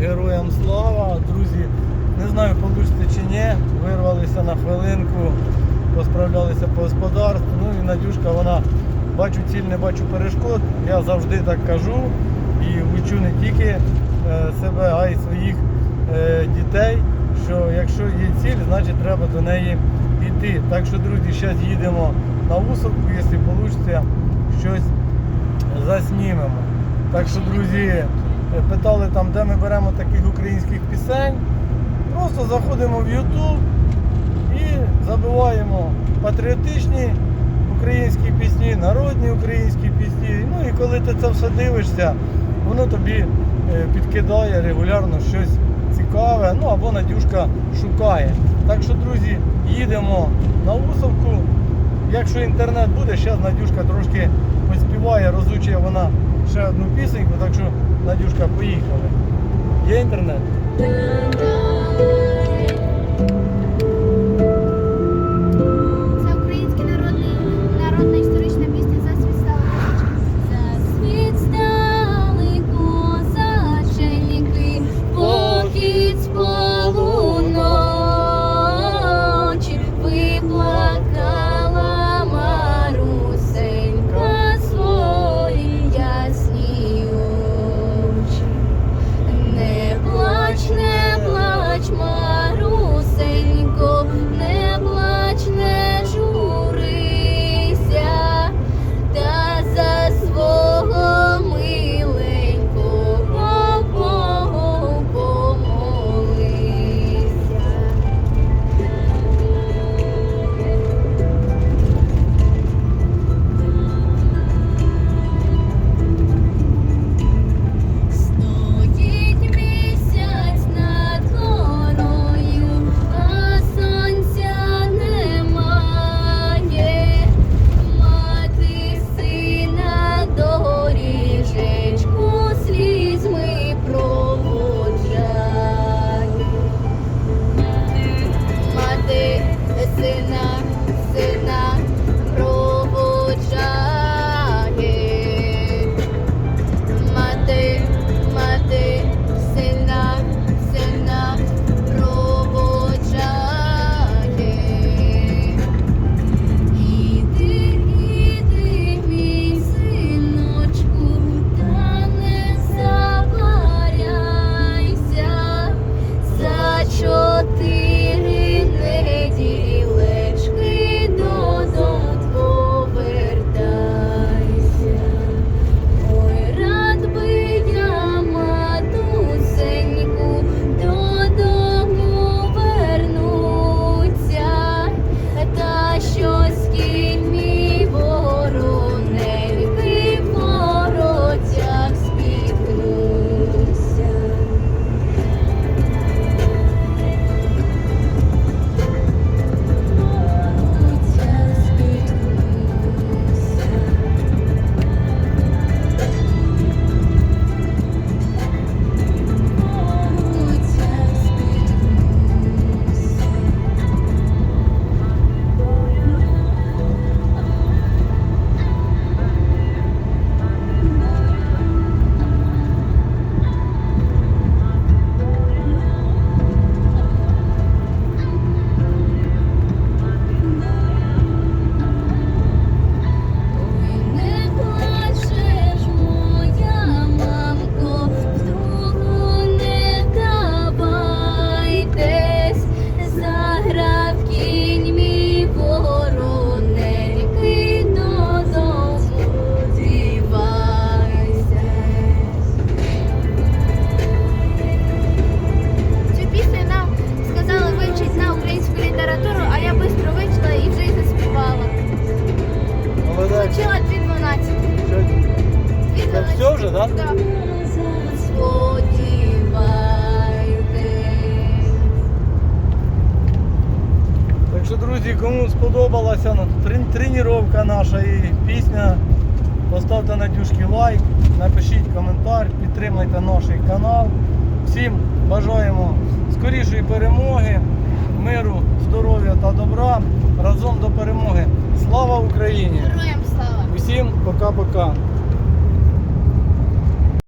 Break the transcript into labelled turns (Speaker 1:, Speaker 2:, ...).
Speaker 1: Героям слава. Друзі, не знаю, вийде чи ні. Вирвалися на хвилинку, посправлялися по господарству. Ну і Надюшка, вона бачу ціль, не бачу перешкод. Я завжди так кажу і учу не тільки е, себе, а й своїх е, дітей, що якщо є ціль, значить треба до неї йти. Так що, друзі, зараз їдемо на вусовку, якщо вийде, щось заснімемо. Так що, друзі, питали там, де ми беремо таких українських пісень. Просто заходимо в YouTube і забиваємо патріотичні українські пісні, народні українські пісні. Ну і коли ти це все дивишся, воно тобі е, підкидає регулярно щось цікаве, ну або Надюшка шукає. Так що, друзі, їдемо на Усовку. Якщо інтернет буде, зараз Надюшка трошки поспіває, розучує вона ще одну пісеньку, так що Надюшка, поїхали. Є інтернет? Так? Що, друзі, кому сподобалася ну, тренування наша і пісня, поставте Надюшки лайк, напишіть коментар, підтримайте наш канал. Всім бажаємо скорішої перемоги, миру, здоров'я та добра. Разом до перемоги. Слава Україні!
Speaker 2: Героям слава!
Speaker 1: Усім пока-пока.